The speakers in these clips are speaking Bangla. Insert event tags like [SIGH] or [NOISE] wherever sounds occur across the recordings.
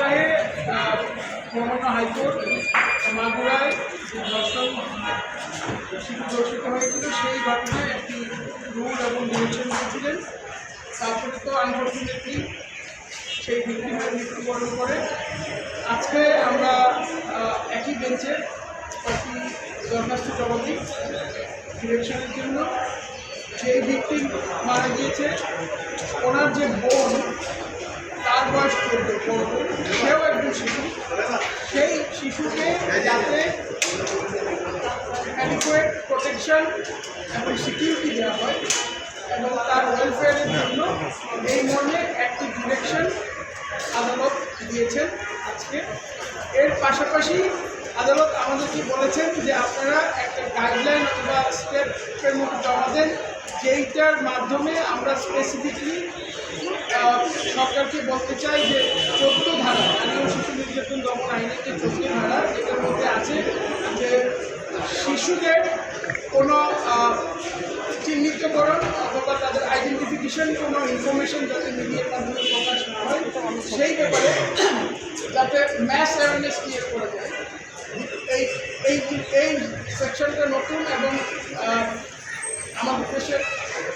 সপ্তাহে মহামান্য হাইকোর্ট, মাগুরায় যে ধর্ষণ ধর্ষিত হয়েছিল। সেই ঘটনায় একটি রুল এবং ডিরেকশন দিয়েছিলেন। তারপরে তো আনফর্চুনেটলি সেই ভিক্টিমের মৃত্যুবরণ করে। আজকে আমরা একই বেঞ্চে একটি দরখাস্ত জমা দিই ডিরেকশনের জন্য। সেই ভিক্টিম মারা গিয়েছে ওনার যে বোন সেও একজন শিশু। সেই শিশুকে যাতে অ্যাডিকুয়েট প্রোটেকশন এবং সিকিউরিটি দেওয়া হয় এবং তার ওয়েলফেয়ারের জন্য এই মর্মে একটি ডিরেকশন আদালত দিয়েছেন আজকে। এর পাশাপাশি আদালত আমাদেরকে বলেছেন যে আপনারা একটা গাইডলাইন অথবা স্টেপের মতো জমা দেন যেইটার মাধ্যমে আমরা স্পেসিফিকলি সরকারকে বলতে চাই যে চোদ্দ ধারা নারী শিশু নির্যাতন দমন আইনের যে চোদ্দ ধারা যেটার মধ্যে আছে যে শিশুদের কোনো চিহ্নিতকরণ অথবা তাদের আইডেন্টিফিকেশন কোনো ইনফরমেশন যাতে মিডিয়ার মাধ্যমে প্রকাশ না হয়, সেই ব্যাপারে যাতে ম্যাস অ্যাওয়ারনেস ক্রিয়েট করা যায়। এই এই সেকশনটা নতুন এবং আমাদের দেশের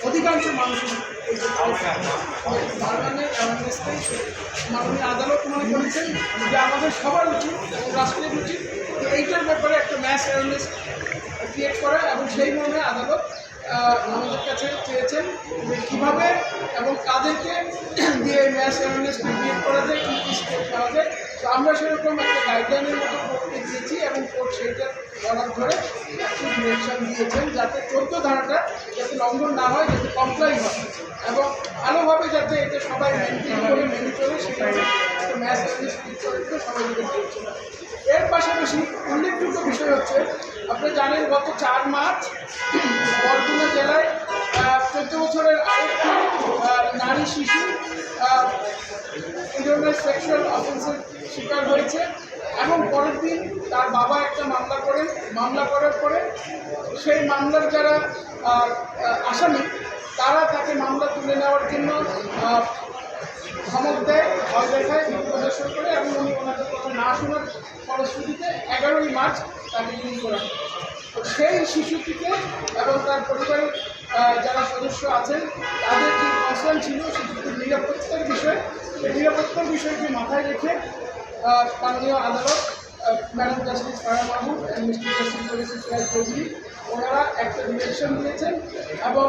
অধিকাংশ মানুষের মাননীয় আদালত মনে করেছেন যে আমাদের সবার উচিত, রাষ্ট্রের উচিত তো এইটার ব্যাপারে একটা ম্যাস অ্যাওয়ারনেস ক্রিয়েট করা এবং সেই মর্মে আদালত আমাদের কাছে চেয়েছেন যে কীভাবে এবং কাদেরকে দিয়ে ম্যাস অ্যাওয়ারনেস ক্রিয়েট করা যায়, কী কী স্টেপ নেওয়া যায়। তো আমরা সেরকম একটা গাইডলাইনের মতো কোর্টকে দিয়েছি এবং কোর্ট সেইটা বরাদ ধরে একটু ডিরেকশন দিয়েছেন যাতে চোদ্দ ধারাটা যাতে লঙ্ঘন না হয়, যাতে কমপ্লাই হয়। এবং ভালোভাবে যাতে এটা সবাই মেনটেন করে, মেনে চলে একটা ম্যাচ অ্যাওয়ারনেস ক্রিয়েট করে সবাই এর পাশাপাশি উল্লেখযোগ্য বিষয় হচ্ছে, আপনি জানেন গত চার মার্চ বরগুনা জেলায় চোদ্দ বছরের আরেকটি নারী শিশু এই ধরনের সেক্সুয়াল অফেন্সের শিকার হয়েছে। এবং পরের দিন তার বাবা একটা মামলা করেন মামলা করার পরে সেই মামলার যারা আসামি, তারা তাকে মামলা তুলে নেওয়ার জন্য ধমক দেয়, ভয় দেখায় প্রদর্শন করে, এবং উনি ওনাদের কথা না শোনার ফলশ্রুতিতে এগারোই মার্চ তাকে গুলি করা সেই শিশুটিকে এবং তার পরিবারের যারা সদস্য আছেন, তাদের যে কনসার্ন ছিল শিশুটির নিরাপত্তার বিষয়, সেই নিরাপত্তার বিষয়টি মাথায় রেখে স্থানীয় আদালত madam justice Farah Mahmud and mister justice Chowdhury ওনারা একটা ডিরেকশন দিয়েছেন এবং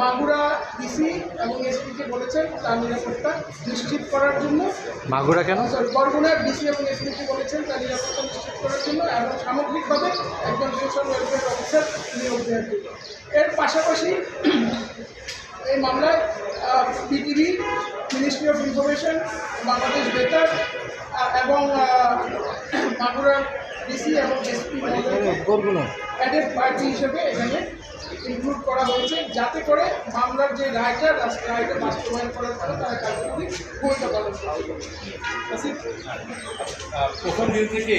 মাগুরা ডিসি এবং এসপিকে বলেছেন তার নিরাপত্তা নিশ্চিত করার জন্য। মাগুরা কেন? সরি বরগুনার ডিসি এবং এসপিকে বলেছেন তার নিরাপত্তা নিশ্চিত করার জন্য এবং সামগ্রিকভাবে একজন সোশ্যাল ওয়েলফেয়ার অফিসার নিয়োগ দেওয়ার জন্য। এর পাশাপাশি [CLEARS THROAT] এই মামলায় BTV ministry of information Bangladesh বেতার এবং মাগুরা ডিসি এবং এসপি অ্যাডেড পার্টি হিসেবে এখানে ইনক্লুড করা হয়েছে যাতে করে মামলার যে রায়টা রায়টা বাস্তবায়ন করার পরে তারা কার্যকরী ভূমিকা পালন পারে। প্রথম দিন থেকে